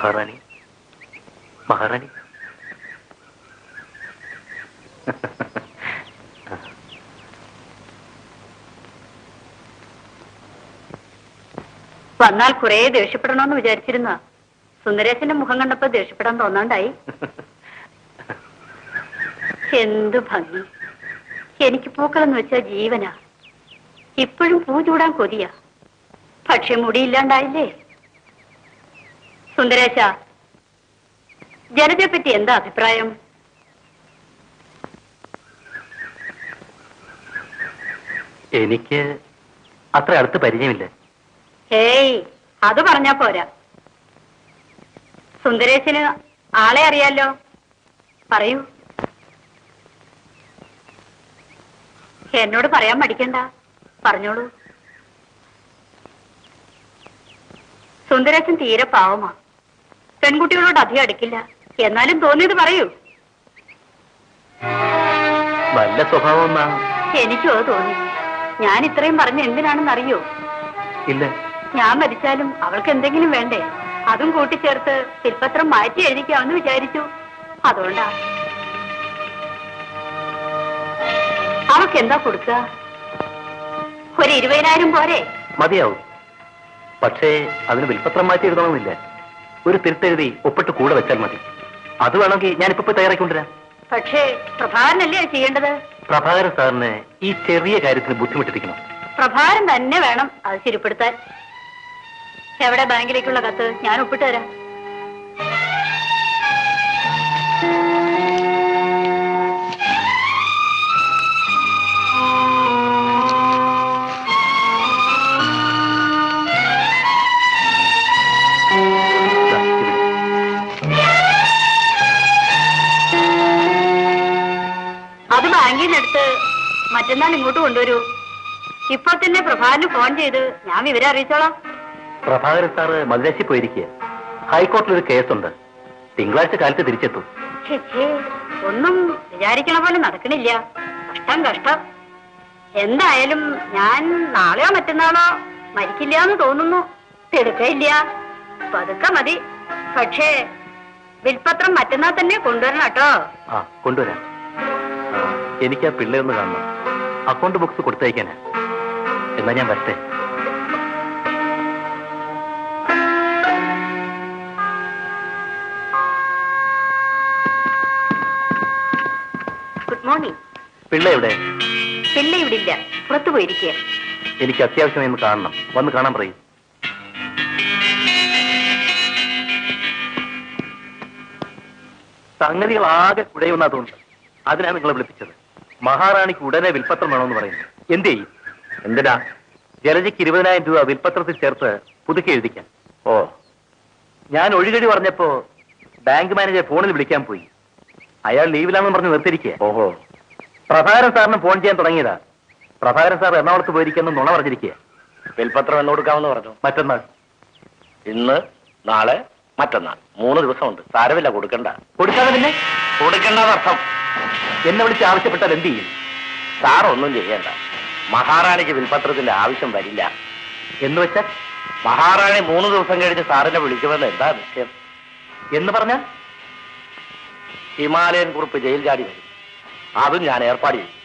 മഹാറാണി. മഹാറാണി. വന്നാൽ കുറേ ദേഷ്യപ്പെടണമെന്ന് വിചാരിച്ചിരുന്ന. സുന്ദരേശന്റെ മുഖം കണ്ടപ്പോ ദേഷ്യപ്പെടാൻ തോന്നാണ്ടായി. എന്ത് ഭംഗി. എനിക്ക് പൂക്കളെന്ന് വെച്ചാ ജീവനാ. ഇപ്പോഴും പൂ ചൂടാൻ കൊതിയാ. പക്ഷെ മുടിയില്ലാണ്ടായില്ലേ? സുന്ദരേശ ജലജയെ പറ്റി എന്താ അഭിപ്രായം? എനിക്ക് അത്ര അടുത്ത് പരിചയമില്ല. ഏയ് അത് പറഞ്ഞാ പോരാ. സുന്ദരേശന് ആളെ അറിയാലോ? പറയൂ. എന്നോട് പറയാൻ മടിക്കണ്ട. പറഞ്ഞോളൂ. സുന്ദരേശൻ തീരെ പാവമാ. പെൺകുട്ടികളോട് അധികം അടുക്കില്ല. എന്നാലും തോന്നിയത് പറയൂ. നല്ല സ്വഭാവം എനിക്കും അത് തോന്നി. ഞാൻ ഇത്രയും പറഞ്ഞ എന്തിനാണെന്ന് അറിയോ? ഇല്ല. ഞാൻ മരിച്ചാലും അവൾക്ക് എന്തെങ്കിലും വേണ്ടേ? അതും കൂട്ടിച്ചേർത്ത് ശില്പത്രം മാറ്റി എഴുതിക്കാമെന്ന് വിചാരിച്ചു. അതുകൊണ്ടാ. അവൾക്ക് എന്താ കൊടുക്കുക? ഒരു ഇരുപതിനായിരം പോരെ? മതിയാവും. പക്ഷേ അതിന് വിൽപ്പത്രം മാറ്റി എഴുതണമെന്നില്ല. ഒരു തിരുത്തെഴുതി ഒപ്പിട്ട് കൂടെ വെച്ചാൽ മതി. അത് വേണമെങ്കിൽ ഞാനിപ്പോ പോയി തയ്യാറാക്കിക്കൊണ്ടുവരാം. പക്ഷേ പ്രഭാകരനല്ലേ ചെയ്യേണ്ടത്? പ്രഭാകരൻ സാറിന് ഈ ചെറിയ കാര്യത്തിന് ബുദ്ധിമുട്ടിരിക്കണം. പ്രഭാകരൻ തന്നെ വേണം അത് ശരിപ്പെടുത്താൻ. എവിടെ ബാങ്കിലേക്കുള്ള കത്ത് ഞാൻ ഒപ്പിട്ട് തരാം. മറ്റന്നാൾ ഇങ്ങോട്ട് കൊണ്ടുവരൂ. ഇപ്പോൾ തന്നെ പ്രഭാകരന് ഫോൺ ചെയ്ത് ഞാൻ വിവരം അറിയിച്ചോളാം. പ്രഭാകരൻ സാറ് മദ്രാശി പോയിരിക്കുക ഹൈക്കോടതിയിൽ ഒരു കേസുണ്ട്. തിങ്കളാഴ്ച കാലത്ത് തിരിച്ചെത്തും. ഒന്നും വിചാരിക്കണ പോലെ നടക്കണില്ല. കഷ്ടം കഷ്ടം. എന്തായാലും ഞാൻ നാളെയോ മറ്റന്നാളോ മരിക്കില്ല എന്ന് തോന്നുന്നു. തിടുക്കയില്ല. പതുക്കെ മതി. പക്ഷേ വിൽപത്രം മറ്റന്നാൾ തന്നെ കൊണ്ടുവരണം കേട്ടോ. ആ കൊണ്ടുവരാം. എനിക്ക് ആ പിള്ളയൊന്ന് കാണണം. അക്കൗണ്ട് ബുക്സ് കൊടുത്തയക്കാനാ എന്നാ ഞാൻ വരട്ടെ. ഗുഡ് മോർണിംഗ് പിള്ള എവിടെ? പിള്ള ഇവിടെ ഇല്ല. പുറത്തു പോയിരിക്കുക എനിക്ക് അത്യാവശ്യമായി ഒന്ന് കാണണം. വന്ന് കാണാൻ പറയൂ. സംഗതികൾ ആകെ കുഴയുന്നാ തോന്നുന്നത് അതിനാണ് നിങ്ങളെ വിളിപ്പിച്ചത്. മഹാറാണിക്ക് ഉടനെ വിൽപ്പത്രം വേണമെന്ന് പറയുന്നു. എന്ത് ചെയ്യും? എന്തിനാ? ജലജിക്ക് ഇരുപതിനായിരം രൂപ വിൽപ്പത്രത്തിൽ ചേർത്ത് പുതുക്കി എഴുതിക്കാൻ. ഓ. ഞാൻ ഒഴികടി പറഞ്ഞപ്പോ ബാങ്ക് മാനേജർ ഫോണിൽ വിളിക്കാൻ പോയി. അയാൾ ലീവിലാണെന്ന് പറഞ്ഞ് നിർത്തിയിരിക്കുക ഓഹോ. പ്രഭാകരൻ സാറിന് ഫോൺ ചെയ്യാൻ തുടങ്ങിയതാ. പ്രഭാകരൻ സാർ എറണാകുളത്ത് പോയിരിക്കുന്നു നുണ പറഞ്ഞിരിക്കുക വിൽപത്രം എന്ന് കൊടുക്കാമെന്ന് പറഞ്ഞു. മറ്റന്നാൾ. ഇന്ന് നാളെ മറ്റന്നാൾ. മൂന്ന് ദിവസമുണ്ട്. സാരമില്ല കൊടുക്കണ്ട. കൊടുക്കാതെ പിന്നെ? കൊടുക്കേണ്ടതർത്ഥം. എന്നെ വിളിച്ച് ആവശ്യപ്പെട്ടാൽ എന്ത് ചെയ്യും? സാർ ഒന്നും ചെയ്യണ്ട. മഹാറാണിക്ക് വിൽപത്രത്തിന്റെ ആവശ്യം വരില്ല. എന്ന് വെച്ചാൽ മഹാറാണി മൂന്ന് ദിവസം കഴിഞ്ഞ് സാറിനെ വിളിക്കുമെന്ന് എന്താ നിശ്ചയം? എന്ന് പറഞ്ഞാൽ ഹിമാലയൻ കുറിപ്പ് ജയിൽ ചാടി വരും. അതും ഞാൻ ഏർപ്പാട് ചെയ്യും.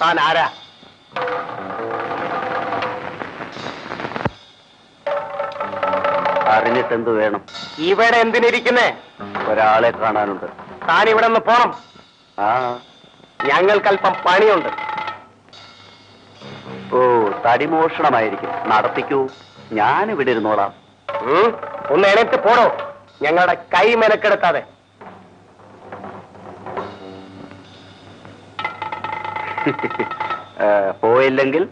താൻ ആരാ? അറിഞ്ഞിട്ട് എന്ത് വേണം? ഇവിടെ എന്തിനിരിക്കുന്നേ? ഒരാളെ കാണാനുണ്ട്. താൻ ഇവിടെ നിന്ന് പോണം. ആ. ഞങ്ങൾക്കല്പം പണിയുണ്ട്. ഓ തടിമോഷണമായിരിക്കും. നടത്തിക്കൂ. ഞാൻ ഇവിടെ ഇരുന്നോളാം ഒന്ന് എണീറ്റ് പോടോ. ഞങ്ങളുടെ കൈ മെനക്കെടുത്താതെ. പോയില്ലെങ്കിൽ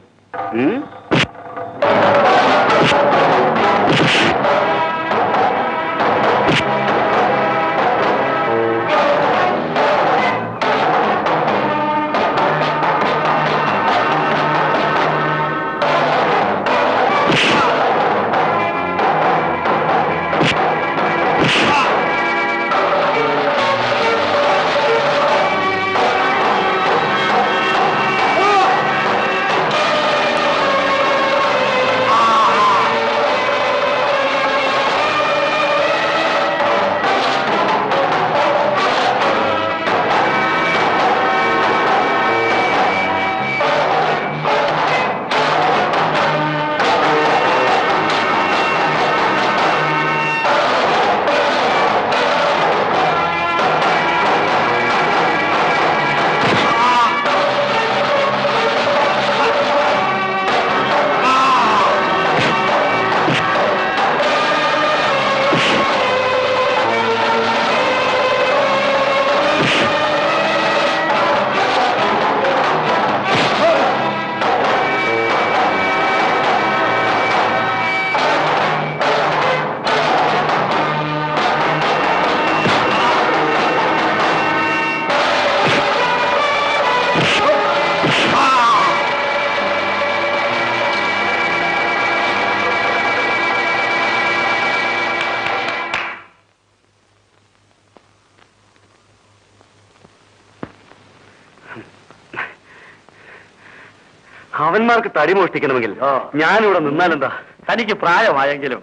ഉം? അവന്മാർക്ക് തടി മോഷ്ടിക്കണമെങ്കിൽ. ഞാനിവിടെ നിന്നാലെന്താ? തനിക്ക് പ്രായമായെങ്കിലും.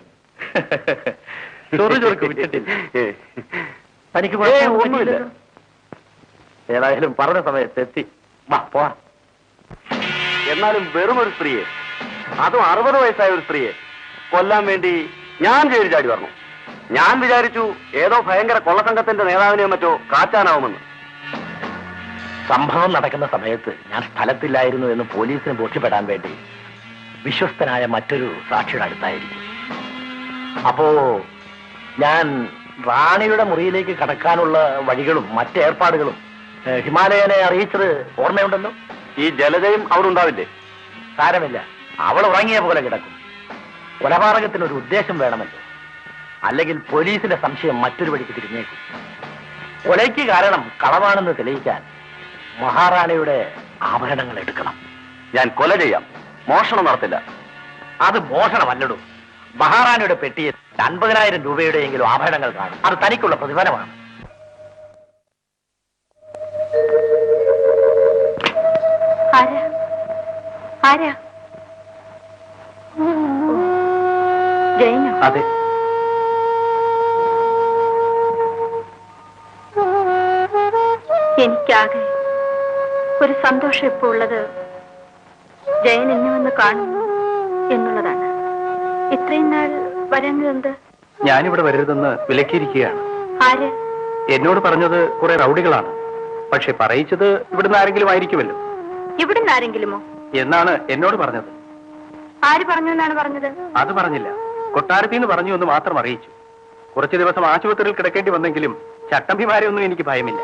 ചൊറു ചൊറുക്ക് വിട്ടിട്ടില്ല. തനിക്ക് ഒന്നുമില്ല. ഏതായാലും പറഞ്ഞ സമയത്ത് എത്തി. വാ പോവാ. എന്നാലും വെറും ഒരു സ്ത്രീയെ അതും അറുപത് വയസ്സായ ഒരു സ്ത്രീയെ കൊല്ലാൻ വേണ്ടി ഞാൻ ജയിൽ ചാടി പറഞ്ഞു ഞാൻ വിചാരിച്ചു ഏതോ ഭയങ്കര കൊള്ളസംഘത്തിന്റെ നേതാവിനെയോ മറ്റോ കാച്ചാനാവുമെന്ന്. സംഭവം നടക്കുന്ന സമയത്ത് ഞാൻ സ്ഥലത്തില്ലായിരുന്നു എന്ന് പോലീസിന് ബോധ്യപ്പെടാൻ വേണ്ടി വിശ്വസ്തനായ മറ്റൊരു സാക്ഷിയുടെ അടുത്തായിരിക്കും. അപ്പോ ഞാൻ റാണിയുടെ മുറിയിലേക്ക് കടക്കാനുള്ള വഴികളും മറ്റേർപ്പാടുകളും ഹിമാലയനെ അറിയിച്ചത് ഓർമ്മയുണ്ടല്ലോ? ഈ ജലജയും അവിടെ ഉണ്ടാവില്ലേ? സാരമില്ല. അവൾ ഉറങ്ങിയ പോലെ കിടക്കും. കൊലപാതകത്തിന് ഒരു ഉദ്ദേശം വേണമല്ലോ. അല്ലെങ്കിൽ പോലീസിന്റെ സംശയം മറ്റൊരു വഴിക്ക് തിരിഞ്ഞേക്കും. കൊലയ്ക്ക് കാരണം കളവാണെന്ന് തെളിയിക്കാൻ മഹാറാണിയുടെ ആഭരണങ്ങൾ എടുക്കണം. ഞാൻ കൊല ചെയ്യാം. മോഷണം നടത്തില്ല. അത് മോഷണമല്ലടൂ. മഹാറാണിയുടെ പെട്ടിയിൽ അൻപതിനായിരം രൂപയുടെയെങ്കിലും ആഭരണങ്ങൾ കാണും. അത് തനിക്കുള്ള പ്രതിഫലമാണ്. ആരാ? ആരാ? ജയനോ? അതെ. എനിക്കാകെ ഒരു സന്തോഷം ഇപ്പോൾ ഉള്ളത് ജയൻ എന്നെ വന്ന് കാണുന്നു എന്നുള്ളതാണ്. ഇത്രയും നാൾ വരേണ്ടതെന്ത് ഞാനിവിടെ വരരുതെന്ന് വിലക്കിയിരിക്കുകയാണ്. ആര്? എന്നോട് പറഞ്ഞത് കുറെ റൗഡികളാണ്. പക്ഷെ പറയിച്ചത് ഇവിടുന്ന് ആരെങ്കിലും ആയിരിക്കുമല്ലോ. ഇവിടുന്ന് ആരെങ്കിലുമോ? എന്നാണ് എന്നോട് പറഞ്ഞത്. ആര് പറഞ്ഞു എന്നാണ് പറഞ്ഞത്? അത് പറഞ്ഞില്ല. കൊട്ടാരത്തിൽ നിന്ന് പറഞ്ഞു എന്ന് മാത്രം അറിയിച്ചു. കുറച്ചു ദിവസം ആശുപത്രിയിൽ കിടക്കേണ്ടി വന്നെങ്കിലും ചട്ടമ്പിമാരെ ഒന്നും എനിക്ക് ഭയമില്ല.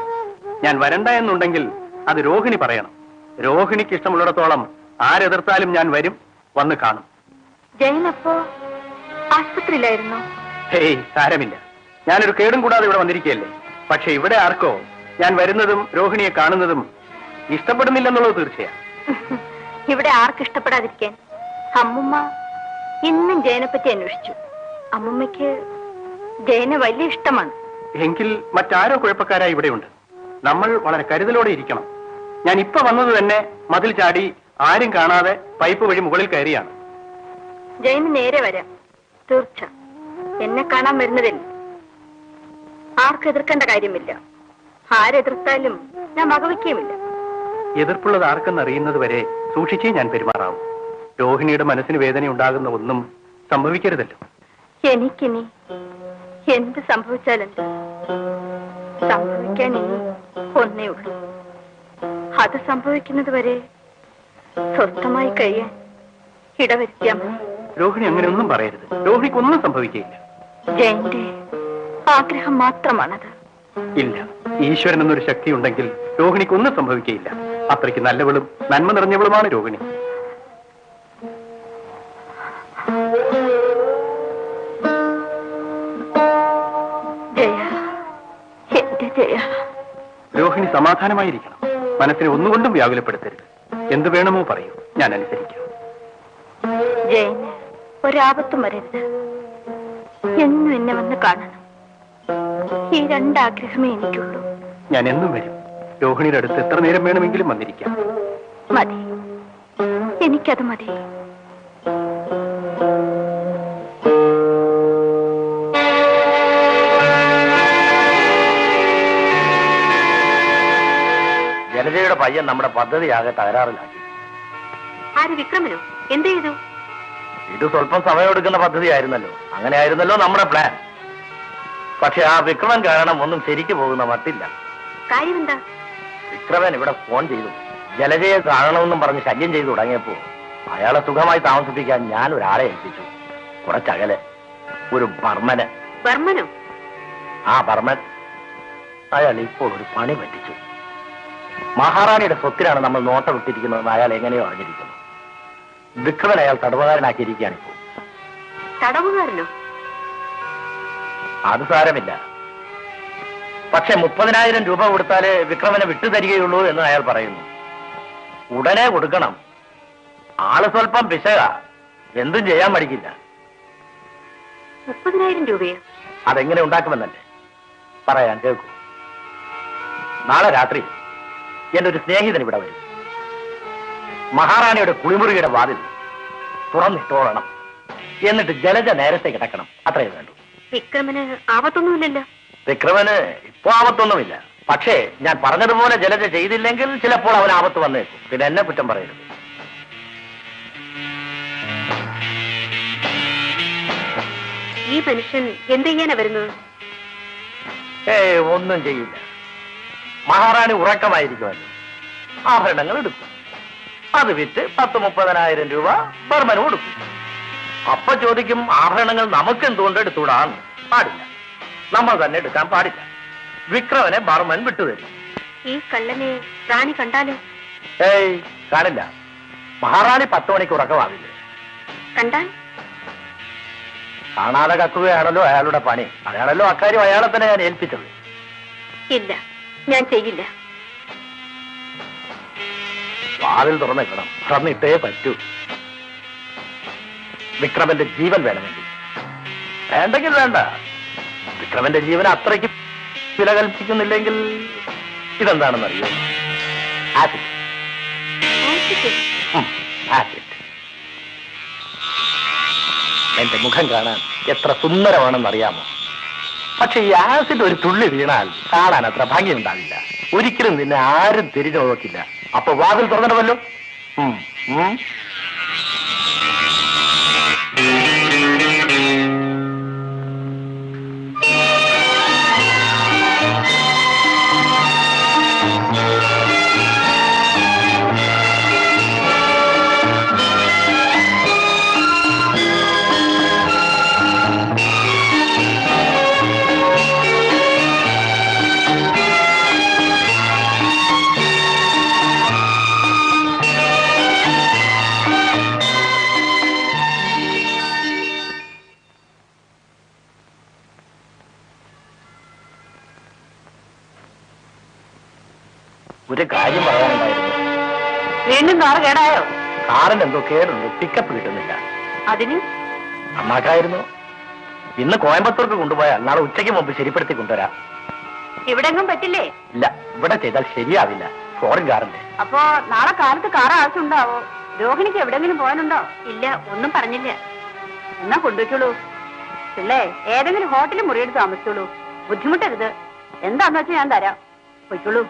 ഞാൻ വരണ്ട എന്നുണ്ടെങ്കിൽ അത് രോഹിണി പറയണം. രോഹിണിക്ക് ഇഷ്ടമുള്ളിടത്തോളം ആരെതിർത്താലും ഞാൻ വരും വന്ന് കാണും. ജയനപ്പോ ആശുപത്രിയിലായിരുന്നു? ഹേയ് സാരമില്ല. ഞാനൊരു കേടും കൂടാതെ ഇവിടെ വന്നിരിക്കുകയല്ലേ? പക്ഷെ ഇവിടെ ആർക്കോ ഞാൻ വരുന്നതും രോഹിണിയെ കാണുന്നതും ഇഷ്ടപ്പെടുന്നില്ലെന്നുള്ളത് തീർച്ചയാ. ഇവിടെ ആർക്ക് ഇഷ്ടപ്പെടാതിരിക്കാൻ? അമ്മുമ്മ ഇന്നും ജയനെ പറ്റി അന്വേഷിച്ചു. അമ്മുമ്മയ്ക്ക് ജയനെ വലിയ ഇഷ്ടമാണ്. എങ്കിൽ മറ്റാരോ കുഴപ്പക്കാരായി ഇവിടെയുണ്ട്. നമ്മൾ വളരെ കരുതലോടെ ഇരിക്കണം. ഞാൻ ഇപ്പൊ വന്നത് തന്നെ മതിൽ ചാടി ആരും കാണാതെ പൈപ്പ് വഴി മുകളിൽ കയറിയാണ്. ജയന് നേരെ വരാം. തീർച്ച. എന്നെ കാണാൻ വരുന്നതിൽ ആർക്ക് എതിർക്കേണ്ട കാര്യമില്ല. ആരെതിർത്താലും ഞാൻ വകവയ്ക്കുകയുമില്ല. എതിർപ്പുള്ളത് ആർക്കെന്ന് അറിയുന്നത് വരെ സൂക്ഷിച്ചേ ഞാൻ പെരുമാറാവും. രോഹിണിയുടെ മനസ്സിന് വേദന ഉണ്ടാകുന്ന ഒന്നും സംഭവിക്കരുതല്ലോ. എനിക്കിനി എന്ത് സംഭവിച്ചാലും സംഭവിക്കാൻ ഇനി ഒന്നേ ഉള്ളൂ. അത് സംഭവിക്കുന്നത് വരെ സ്വസ്ഥമായി കഴിയാൻ ഇടവരുത്തിയാൽ രോഹിണി അങ്ങനെ ഒന്നും പറയരുത്. രോഹിണിക്ക് ഒന്നും സംഭവിക്കുകയില്ല. ജയന്റെ ആഗ്രഹം മാത്രമാണത്. ഇല്ല. ഈശ്വരൻ എന്നൊരു ശക്തി ഉണ്ടെങ്കിൽ രോഹിണിക്ക് ഒന്നും സംഭവിക്കയില്ല അത്രയ്ക്ക് നല്ലവളും നന്മ നിറഞ്ഞവളുമാണ് രോഹിണി. എന്റെ രോഹിണി സമാധാനമായിരിക്കണം. മനസ്സിനെ ഒന്നുകൊണ്ടും വ്യാകുലപ്പെടുത്തരുത്. എന്ത് വേണമോ പറയൂ. ഞാൻ അനുസരിക്കാം. ജയന് ഒരാപത്തും വരരുത്. എന്നും എന്നെ വന്ന് കാണണം. ഈ രണ്ടാഗ്രഹമേ എനിക്കുള്ളൂ. ഞാൻ എന്നും വരും. രോഹിണിയുടെ അടുത്ത് എത്ര നേരം വേണമെങ്കിലും വന്നിരിക്കാം. മതി. എനിക്കത് മതി. ജലജയുടെ പയ്യൻ നമ്മുടെ പദ്ധതിയാകെ തകരാറിലാക്കി. ആര് വിക്രമനോ? എന്ത് ചെയ്തു? ഇത് സ്വല്പം സമയമെടുക്കുന്ന അങ്ങനെ ആയിരുന്നല്ലോ നമ്മുടെ പ്ലാൻ പക്ഷെ ആ വിക്രമൻ കാരണം ഒന്നും ശരിക്കു പോകുന്ന മട്ടില്ല. കാര്യമെന്താ? വിക്രമൻ ഇവിടെ ഫോൺ ചെയ്തു. ജലജയെ കാണണമെന്നും പറഞ്ഞ് ശല്യം ചെയ്തു തുടങ്ങിയപ്പോ അയാളെ സുഖമായി താമസിപ്പിക്കാൻ ഞാൻ ഒരാളെ ഏൽപ്പിച്ചു. കുറച്ചകലെ. ഒരു ബർമ്മന് ബർമ്മനോ ആ ബർമൻ അയാൾ ഇപ്പോൾ ഒരു പണി പറ്റിച്ചു. മഹാറാണിയുടെ സ്വത്തിനാണ് നമ്മൾ നോട്ടം ഇട്ടിരിക്കുന്നതെന്ന് അയാൾ എങ്ങനെയോ അറിഞ്ഞിരിക്കുന്നു. ദുഃഖവൻ അയാൾ തടവുകാരനാക്കിയിരിക്കുകയാണ് ഇപ്പോൾ. തടവുകാരനോ? അത് സാരമില്ല. പക്ഷെ മുപ്പതിനായിരം രൂപ കൊടുത്താലേ വിക്രമനെ വിട്ടുതരികയുള്ളൂ എന്ന് അയാൾ പറയുന്നു. ഉടനെ കൊടുക്കണം. ആൾ സ്വല്പം പിശക എന്തും ചെയ്യാൻ മടിക്കില്ല. മുപ്പതിനായിരം രൂപയോ? അതെങ്ങനെ ഉണ്ടാക്കുമെന്നല്ലേ? പറയാൻ കേൾക്കൂ. നാളെ രാത്രി എന്റെ ഒരു സ്നേഹിതൻ ഇവിടെ വരും. മഹാറാണിയുടെ കുളിമുറിയുടെ വാതിൽ തുറന്നിട്ടോളണം. എന്നിട്ട് ജലജ നേരത്തെ കിടക്കണം. അത്രയേ വേണ്ടു. വിക്രമന് ആപത്തൊന്നുമില്ലല്ലോ. വിക്രമന് ഇപ്പോ ആപത്തൊന്നുമില്ല. പക്ഷേ ഞാൻ പറഞ്ഞതുപോലെ ജലജ ചെയ്തില്ലെങ്കിൽ ചിലപ്പോൾ അവൻ ആപത്ത് വന്നേക്കും. പിന്നെ എന്നെ കുറ്റം പറയരുത്. ഈ മനുഷ്യൻ എന്ത് ചെയ്യാനാ വരുന്നത്? ഏ ഒന്നും ചെയ്യില്ല. മഹാറാണി ഉറക്കമായിരിക്കുമല്ലോ ആഭരണങ്ങൾ എടുക്കും. അത് വിറ്റ് പത്ത് മുപ്പതിനായിരം രൂപ ബർമന് കൊടുക്കും. അപ്പൊ ചോദിക്കും ആഭരണങ്ങൾ നമുക്ക് എന്തുകൊണ്ട് എടുത്തുകൂടാന്ന് പാടില്ല. നമ്മൾ തന്നെ എടുക്കാൻ പാടില്ല. വിക്രവനെ ബർമൻ വിട്ടുതരും. ഈ കള്ളനെ റാണി കണ്ടാലോ? ഏയ് കാണില്ല. മഹാറാണി പത്ത് മണിക്ക് ഉറക്കമാവില്ലേ? കണ്ടാൽ? കാണാതെ കക്കുകയാണല്ലോ അയാളുടെ പണി. അയാളല്ലോ അക്കാര്യം അയാളെ തന്നെ ഞാൻ ഏൽപ്പിച്ചത്. ഇല്ല. ഞാൻ ചെയ്യില്ല. വാതിൽ തുറന്നേക്കണം തുറന്നിട്ടേ പറ്റൂ. വിക്രമന്റെ ജീവൻ വേണമെങ്കിൽ. വേണ്ടെങ്കിൽ വേണ്ട. വിക്രമന്റെ ജീവൻ അത്രയ്ക്ക് വില കൽപ്പിക്കുന്നില്ലെങ്കിൽ ഇതെന്താണെന്നറിയോ ആസിഡ് എന്റെ മുഖം കാണാൻ എത്ര സുന്ദരമാണെന്നറിയാമോ? പക്ഷെ ഈ ആസിഡ് ഒരു തുള്ളി വീണാൽ കാണാൻ അത്ര ഭംഗിയുണ്ടാവില്ല. ഒരിക്കലും നിന്നെ ആരും തിരിഞ്ഞു നോക്കില്ല. അപ്പൊ വാതിൽ തുറന്നിടവല്ലോ. ഉം, ഉം. കേടായോ കാറിന് എന്തോ കേടുണ്ട് പിക്കപ്പ് കിട്ടുന്നില്ല. അതിന്? നന്നാക്കായിരുന്നു ഇന്ന് കോയമ്പത്തൂർക്ക് കൊണ്ടുപോയാൽ നാളെ ഉച്ചയ്ക്ക് മുമ്പ് ശരിപ്പെടുത്തി കൊണ്ടുവരാം. ഇവിടെങ്ങും പറ്റില്ലേ? ഇല്ല ഇവിടെ ചെയ്താൽ ശരിയാവില്ല. ഫോറിൻ കാറിന്റെ അപ്പോ നാളെ കാലത്ത് കാർ ആവശ്യമുണ്ടാവോ? രോഹിണിക്ക് എവിടെങ്കിലും പോകാനുണ്ടോ? ഇല്ല ഒന്നും പറഞ്ഞില്ല. എന്നാ കൊണ്ടുപോയിക്കോളൂ പിള്ളേ ഏതെങ്കിലും ഹോട്ടലിൽ മുറിയെടുത്ത് താമസിച്ചോളൂ. ബുദ്ധിമുട്ടരുത്. എന്താന്ന് വെച്ചാൽ ഞാൻ തരാം. പൊയ്ക്കോളൂ